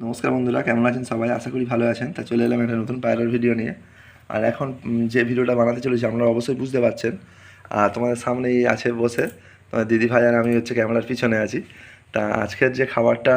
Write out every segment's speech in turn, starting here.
নমস্কার বন্ধুরা, কেমন আছেন সবাই? আশা করি ভালো আছেন। তা চলে এলাম একটা নতুন পায়রার ভিডিও নিয়ে। আর এখন যে ভিডিওটা বানাতে চলেছি, আপনারা অবশ্যই বুঝতে পারছেন। আর তোমাদের সামনেই আছে বসে তোমার দিদি ভাই আর আমি হচ্ছে ক্যামেরার পিছনে আছি। তা আজকের যে খাবারটা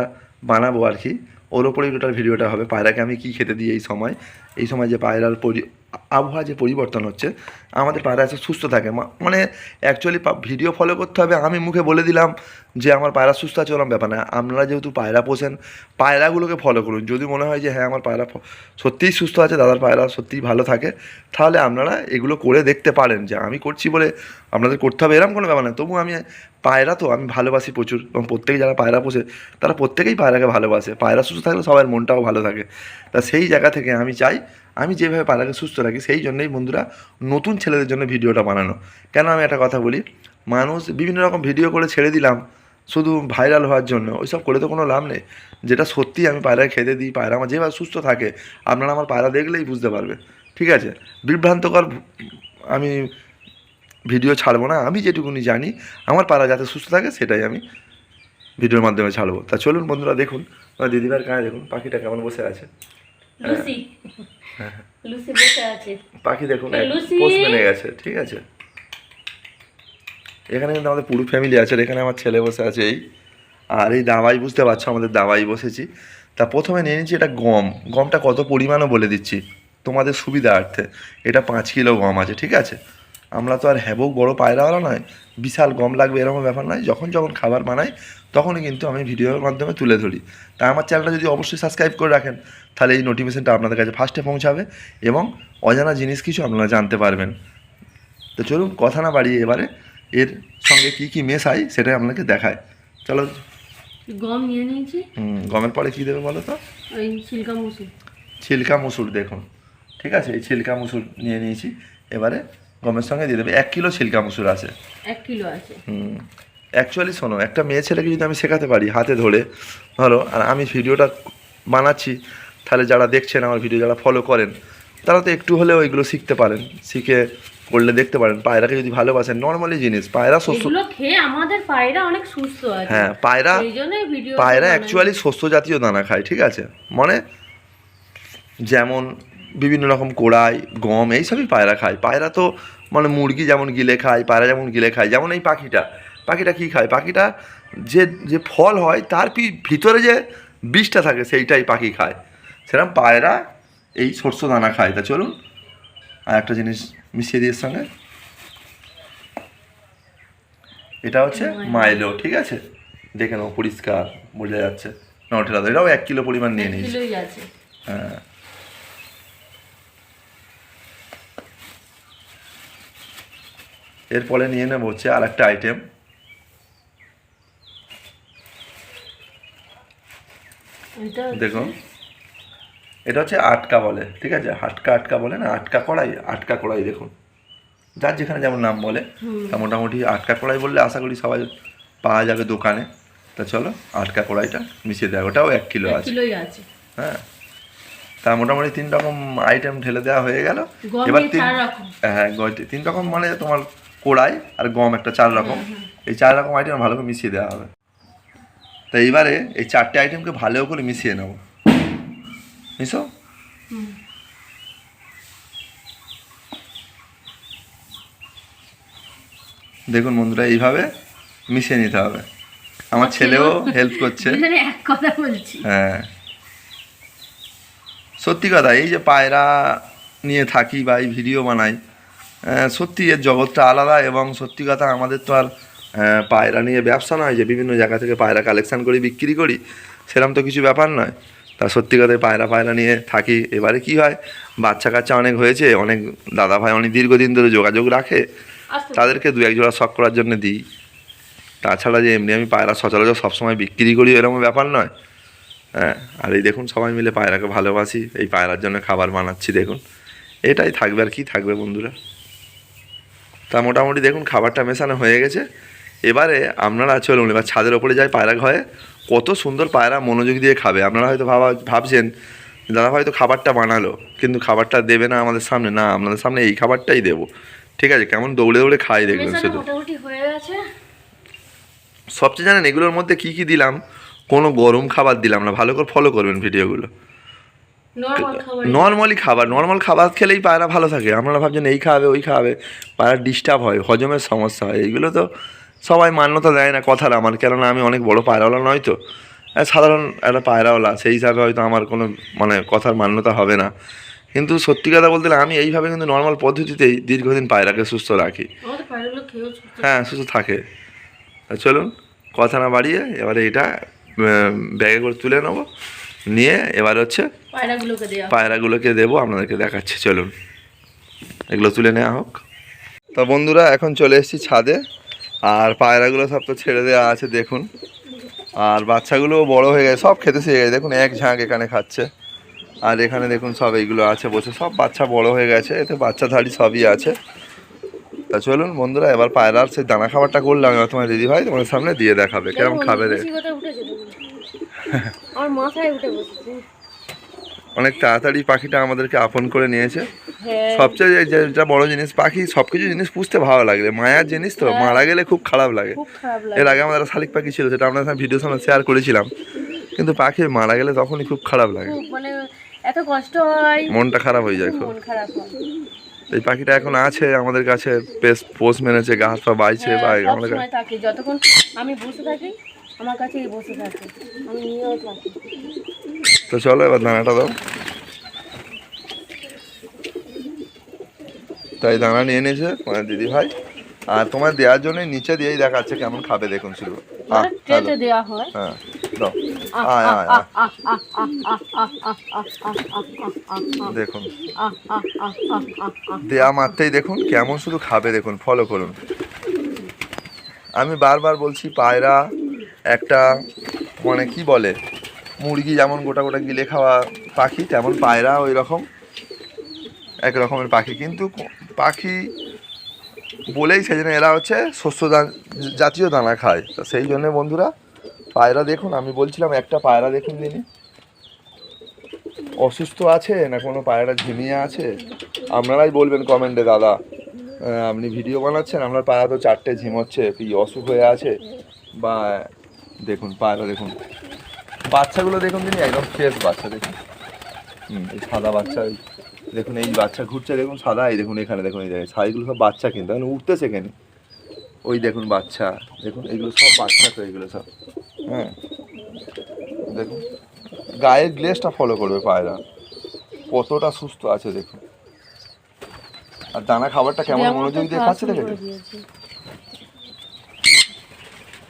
বানাবো আর কি, ওর ওপরেই ভিডিওটা হবে। পায়রাকে আমি কী খেতে দিই এই সময়? এই সময় যে পায়রার পরি আবহাওয়া যে পরিবর্তন হচ্ছে, আমাদের পায়রা এসে সুস্থ থাকে। মানে অ্যাকচুয়ালি ভিডিও ফলো করতে হবে। আমি মুখে বলে দিলাম যে আমার পায়রা সুস্থ আছে ওরকম ব্যাপার না। আপনারা যেহেতু পায়রা পোষেন, পায়রাগুলোকে ফলো করুন। যদি মনে হয় যে হ্যাঁ আমার পায়রা সত্যিই সুস্থ আছে, দাদার পায়রা সত্যিই ভালো থাকে, তাহলে আপনারা এগুলো করে দেখতে পারেন যে আমি করছি বলে আপনাদের করতে হবে। এরকম কোনো ব্যাপার না। তবু আমি, পায়রা তো আমি ভালোবাসি প্রচুর। এবং প্রত্যেকে যারা পায়রা পোষে, তারা প্রত্যেকেই পায়রাকে ভালোবাসে। পায়রা সুস্থ থাকলে সবার মনটাও ভালো থাকে। তা সেই জায়গা থেকে আমি চাই আমি যেভাবে পায়রাকে সুস্থ রাখি, সেই জন্যই বন্ধুরা নতুন ছেলেদের জন্য ভিডিওটা বানানো। কেন আমি একটা কথা বলি? মানুষ বিভিন্ন রকম ভিডিও করে ছেড়ে দিলাম, শুধু ভাইরাল হওয়ার জন্য। ওইসব করে তো কোনো লাভ নেই। যেটা সত্যি আমি পায়রাকে খেতে দিই, পায়রা আমার যেভাবে সুস্থ থাকে, আপনারা আমার পায়রা দেখলেই বুঝতে পারবে ঠিক আছে? বিভ্রান্তকর আমি ভিডিও ছাড়বো না। আমি যেটুকুনি জানি, আমার পায়রা যাতে সুস্থ থাকে, সেটাই আমি ভিডিওর মাধ্যমে ছাড়বো। তা চলুন বন্ধুরা, দেখুন। দিদিভাইয়ের কাছে দেখুন, পাখিটা কেমন বসে আছে। লুসি। লুসি বসে আছে। পাখি দেখুন পোস্ট। মেনে গেছে ঠিক আছে? এখানে কিন্তু আমাদের পুরো ফ্যামিলি আছে এখানে আমার ছেলে বসে আছে এই। আর এই দাওয়াই বুঝতে পারছ আমাদের দাওয়াই বসেছি। তা প্রথমে নিয়ে নিচ্ছি এটা গম। গমটা কত পরিমাণও বলে দিচ্ছি তোমাদের সুবিধার্থে। এটা পাঁচ কিলো গম আছে ঠিক আছে? আমরা তো আর হ্যাবক বড় পায়রাওয়ালা নয় বিশাল গম লাগবে এরকম ব্যাপার নয় যখন যখন খাবার বানাই তখনই কিন্তু আমি ভিডিওর মাধ্যমে তুলে ধরি। তা আমার চ্যানেলটা যদি অবশ্যই সাবস্ক্রাইব করে রাখেন তাহলে এই নোটিফিকেশনটা আপনাদের কাছে ফার্স্টে পৌঁছাবে এবং অজানা জিনিস কিছু আপনারা জানতে পারবেন। তো চলুন কথা না বাড়িয়ে এবারে এর সঙ্গে কি কি মেশাই সেটাই আপনাকে দেখায় চলো। গম নিয়ে নিয়েছি। হুম, গমের পরে কী দেবে বলো তো? ওই সিল্কা মুসুর। ছিলকা মুসুর দেখুন। ঠিক আছে এই ছিলকা মুসুর নিয়ে নিয়েছি। এবারে গমের সঙ্গে দিয়ে দেবে। এক কিলো ছিলকা মুসুর আছে। এক কিলো আছে। হুম। অ্যাকচুয়ালি শোনো একটা মেয়ে ছেলেকে যদি আমি শেখাতে পারি হাতে ধরে ধরো আর আমি ভিডিওটা বানাচ্ছি তাহলে যারা দেখছেন আমার ভিডিও যারা ফলো করেন তারা তো একটু হলেও এগুলো শিখতে পারেন। শিখে করলে দেখতে পারেন। পায়রাকে যদি ভালোবাসেন নর্মালি জিনিস পায়রা শস্য খেয়ে আমাদের পায়রা অনেক সুস্থ আছে। হ্যাঁ পায়রা পায়রা অ্যাকচুয়ালি শস্য জাতীয় দানা খায় ঠিক আছে? মানে যেমন বিভিন্ন রকম কোড়াই গম এইসবই পায়রা খায়। পায়রা তো মানে মুরগি যেমন গিলে খায় পায়রা যেমন গিলে খায় যেমন এই পাখিটা। পাখিটা কী খায়? পাখিটা যে যে ফল হয় তার পি- ভিতরে যে বিষটা থাকে সেইটাই পাখি খায়। সেরকম পায়রা এই শস্য দানা খায়। তা চলুন আর একটা জিনিস মিশিয়ে দিয়ে সঙ্গে। এটা হচ্ছে মাইলো ঠিক আছে? দেখে নাও পরিষ্কার বোঝা যাচ্ছে। না ওঠে এটাও এক কিলো পরিমাণ নিয়ে নিয়েছি। কিলোই হ্যাঁ এরপরে নিয়ে নেব হচ্ছে আর একটা আইটেম দেখুন। এটা হচ্ছে আটকা বলে ঠিক আছে? আটকা আটকা বলে না আটকা কড়াই আটকা কড়াই দেখুন। যার যেখানে যেমন নাম বলে তা মোটামুটি আটকা কড়াই বললে আশা করি সবাই পাওয়া যাবে দোকানে। তা চলো আটকা কড়াইটা মিশিয়ে দেওয়া। ওটাও এক কিলো আছে। হ্যাঁ। তা মোটামুটি তিন রকম আইটেম ঢেলে দেওয়া হয়ে গেল। এবার তিন হ্যাঁ তিন রকম মানে তোমার কোড়াই আর গম একটা চার রকম। এই চার রকম আইটেম ভালো করে মিশিয়ে দেওয়া হবে। তা এইবারে এই চারটে আইটেমকে ভালো করে মিশিয়ে নেব। মিশো? দেখুন বন্ধুরা এইভাবে মিশিয়ে নিতে হবে। আমার ছেলেও হেল্প করছে। হ্যাঁ। সত্যি কথা এই যে পায়রা নিয়ে থাকি বা এই ভিডিও বানাই সত্যি এর জগৎটা আলাদা এবং সত্যি কথা আমাদের তো আর পায়রা নিয়ে ব্যবসা নয় যে বিভিন্ন জায়গা থেকে পায়রা কালেকশান করি বিক্রি করি সেরকম তো কিছু ব্যাপার নয়। তা সত্যি কথায় পায়রা পায়রা নিয়ে থাকি এবারে কি হয়? বাচ্চা কাচ্চা অনেক হয়েছে অনেক দাদা ভাই অনেক দীর্ঘদিন ধরে যোগাযোগ রাখে তাদেরকে দু এক জোড়া শখ করার জন্য দিই। তাছাড়া যে এমনি আমি পায়রা সচরাচর সবসময় বিক্রি করি এরকম ব্যাপার নয়। হ্যাঁ আর এই দেখুন সবাই মিলে পায়রাকে ভালোবাসি এই পায়রার জন্য খাবার বানাচ্ছি দেখুন। এটাই থাকবে আর কি থাকবে বন্ধুরা। তা মোটামুটি দেখুন খাবারটা মেশানো হয়ে গেছে। এবারে আপনারা চলুন এবার ছাদের ওপরে যায় পায়রা ঘরে। কত সুন্দর পায়রা মনোযোগ দিয়ে খাবে। আপনারা হয়তো ভাবা ভাবছেন দাদা হয়তো খাবারটা বানালো কিন্তু খাবারটা দেবে না আমাদের সামনে। না আপনাদের সামনে এই খাবারটাই দেবো। ঠিক আছে কেমন দৌড়ে দৌড়ে খাই দেখবেন শুধু। সবচেয়ে জানেন এগুলোর মধ্যে কি কি দিলাম? কোনো গরম খাবার দিলাম না। ভালো করে ফলো করবেন ভিডিওগুলো নর্মাল খাবার নর্মালি খাবার খেলেই পায়রা ভালো থাকে। আপনারা ভাবছেন এই খাওয়াবে ওই খাওয়াবে পায়রা ডিস্টার্ব হয় হজমের সমস্যা হয়। এইগুলো তো সবাই মান্যতা দেয় না কথার আমার কেননা আমি অনেক বড় পায়রাওয়ালা নয় তো। আর সাধারণ একটা পায়রাওয়ালা সেই হিসাবে হয়তো আমার কোনো মানে কথার মান্যতা হবে না। কিন্তু সত্যি কথা বলতে গেলে আমি এইভাবে কিন্তু নর্মাল পদ্ধতিতেই দীর্ঘদিন পায়রাকে সুস্থ রাখি। হ্যাঁ সুস্থ থাকে। চলুন কথা না বাড়িয়ে এবারে এটা ব্যাগে করে তুলে নেব। নিয়ে এবার হচ্ছে পায়রাগুলোকে দেওয়া পায়রাগুলোকে দেবো আপনাদেরকে দেখাচ্ছি চলুন। এগুলো তুলে নেওয়া হোক। তা বন্ধুরা এখন চলে এসেছি ছাদে আর পায়রাগুলো সব তো ছেড়ে দেওয়া আছে দেখুন। আর বাচ্চাগুলো বড় হয়ে গেছে সব খেতে শিখে গেছে। দেখুন এক ঝাঁক এখানে খাচ্ছে। আর এখানে দেখুন সব এইগুলো আছে বসে। সব বাচ্চা বড় হয়ে গেছে এতে বাচ্চা ধাড়ি সবই আছে। তা চলুন বন্ধুরা এবার পায়রার সেই দানা খাবারটা করলাম। তোমার দিদি ভাই তোমার সামনে দিয়ে দেখাবে কেমন খাবে দেখ বেশি কথা উঠেছে দেখুন। আমার মাথায় উঠে বসেছে। অনেক তাড়াতাড়ি পাখিটা আমাদেরকে আপন করে নিয়েছে। হ্যাঁ। সবচেয়ে যেটা বড় জিনিস পাখি সব কিছু জিনিস পুষতে ভালো লাগে মায়ার জিনিস তো মারা গেলে খুব খারাপ লাগে। এর আগে আমাদের শালিক পাখি ছিল সেটা আমরা ভিডিও সামনে শেয়ার করেছিলাম। কিন্তু পাখি মারা গেলে তখনই খুব খারাপ লাগে। মানে এত কষ্ট হয়। মনটা খারাপ হয়ে যায় খুব। হয়। এই পাখিটা এখন আছে আমাদের কাছে পোষ মেনেছে গা হাত পা বাইছে বা হ্যাঁ, আমাদের কাছে যতক্ষণ আমি বসে থাকি আমার কাছেই বসে থাকে আমি নিয়েও থাকি তো চলো এবার দানাটা দাও তাই দানা নিয়ে নিয়েছে তোমার দিদি ভাই আর তোমার দেওয়ার জন্য নিচে দিয়েই দেখাচ্ছে কেমন খাবে দেখুন মানে ট্রেতে দেওয়া হয় হ্যাঁ দাও আয় আয় আয় দেখুন দেয়া মাত্রেই দেখুন কেমন শুধু খাবে দেখুন ফলো করুন আমি বারবার বলছি পায়রা একটা মানে কি বলে, মুরগি যেমন গোটা গোটা গিলে খাওয়া পাখি, তেমন পায়রা ওই রকম এক রকমের পাখি। কিন্তু পাখি বলেই সেই জন্য এরা হচ্ছে শস্য জাতীয় দানা খায়। তো সেই জন্য বন্ধুরা, পায়রা দেখুন, আমি বলছিলাম একটা পায়রা দেখুন দিনি অসুস্থ আছে না কোনো পায়রা ঝিমিয়ে আছে? আপনারাই বলবেন কমেন্টে, দাদা। আপনি ভিডিও বানাচ্ছেন, আপনার পায়রা তো চারটে ঝিমোচ্ছে, কি অসুখ হয়ে আছে? বা দেখুন পায়রা দেখুন। বাচ্চাগুলো দেখুন তিনি একদম ফ্রেশ বাচ্চা দেখুন। হুম এই সাদা বাচ্চা দেখুন এই বাচ্চা ঘুরছে দেখুন সাদা এই দেখুন এখানে দেখুন এই জায়গায় সাইগুলো সব বাচ্চা কিন্তু এখন উঠতেছে কেন ওই দেখুন বাচ্চা দেখুন এগুলো সব বাচ্চা তো এগুলো সব। হ্যাঁ দেখুন গায়ের গ্লেসটা ফলো করবে পায়রা। কতটা সুস্থ আছে দেখুন। আর দানা খাবারটা কেমন মনোযোগ দিয়ে খাচ্ছে দেখে?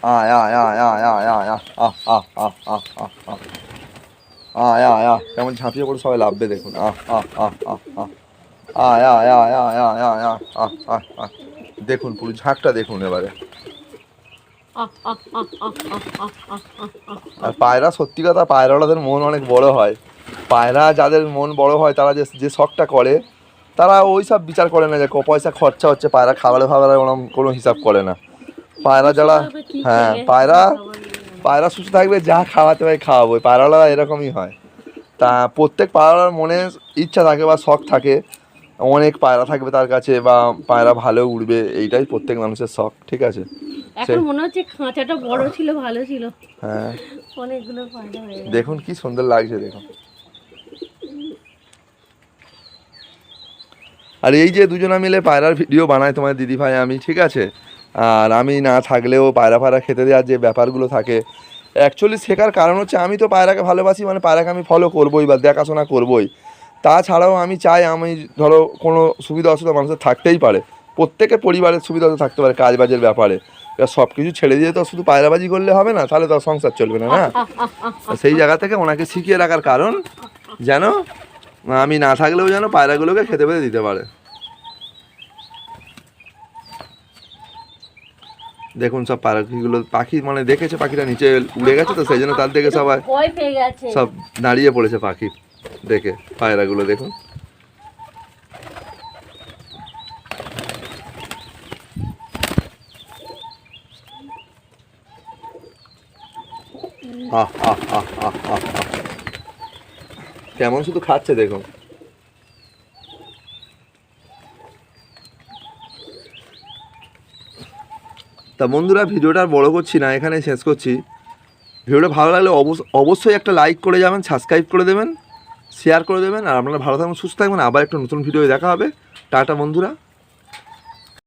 আয় আয় আয় আয় আয় আয় আয় আহ আহ আহ আহ আহ আহ আয় আয় আয় কেমন ঝাঁপিয়ে পড়ে সবাই লাভবে দেখুন আহ আহ আহ আহ আহ আয় আয় আয় আয় আয় আয় আয় আহ আহ আহ দেখুন পুরো ঝাঁকটা দেখুন এবারে আর পায়রা সত্যি কথা পায়রাওয়ালাদের মন অনেক বড় হয় পায়রা যাদের মন বড় হয় তারা যে যে শখটা করে তারা ওই সব বিচার করে না যে ক পয়সা খরচা হচ্ছে পায়রা খাবারে ফাবারে ওরকম কোনো হিসাব করে না পায়রা যারা হ্যাঁ পায়রা পায়রা সুস্থ থাকবে যা খাওয়াতে পারে খাওয়াবো। পায়রাওয়ালা এরকমই হয়। তা প্রত্যেক পায়রার মনে ইচ্ছা থাকে বা শখ থাকে অনেক পায়রা থাকবে তার কাছে বা পায়রা ভালো উড়বে এইটাই প্রত্যেক মানুষের শখ ঠিক আছে? এখন মনে হচ্ছে খাঁচাটা বড় ছিল ভালো ছিল। হ্যাঁ। অনেকগুলো পায়রা দেখুন কি সুন্দর লাগছে দেখুন। আর এই যে দুজনা মিলে পায়রার ভিডিও বানায় তোমার দিদি ভাই আমি ঠিক আছে? আর আমি না থাকলেও পায়রা ফায়রা খেতে দেওয়ার যে ব্যাপারগুলো থাকে অ্যাকচুয়ালি শেখার কারণ হচ্ছে আমি তো পায়রাকে ভালোবাসি মানে পায়রাকে আমি ফলো করবোই বা দেখাশোনা করবোই। তাছাড়াও আমি চাই আমি ধরো কোনো সুবিধা অসুবিধা মানুষের থাকতেই পারে, প্রত্যেকের পরিবারের সুবিধা থাকতে পারে কাজ বাজের ব্যাপারে। এবার সব কিছু ছেড়ে দিয়ে তো শুধু পায়রাবাজি করলে হবে না, তাহলে তো সংসার চলবে না না? সেই জায়গা থেকে ওনাকে শিখিয়ে রাখার কারণ, যেন আমি না থাকলেও যেন পায়রাগুলোকে খেতে পেতে দিতে পারে। দেখুন সব পাখিগুলো পাখি মানে দেখেছে পাখিটা নিচে উড়ে গেছে তো সেই জন্য তার দেখে সবাই সব দাঁড়িয়ে পড়েছে পাখি দেখে পায়রাগুলো দেখুন। কেমন শুধু খাচ্ছে দেখুন। তা বন্ধুরা, ভিডিওটা আর বড়ো করছি না, এখানে শেষ করছি। ভিডিওটা ভালো লাগলে অবশ্য- অবশ্যই একটা লাইক করে যাবেন সাবস্ক্রাইব করে দেবেন শেয়ার করে দেবেন, আর আপনারা ভালো থাকবেন, সুস্থ থাকবেন, আবার একটা নতুন ভিডিও দেখা হবে। টাটা বন্ধুরা।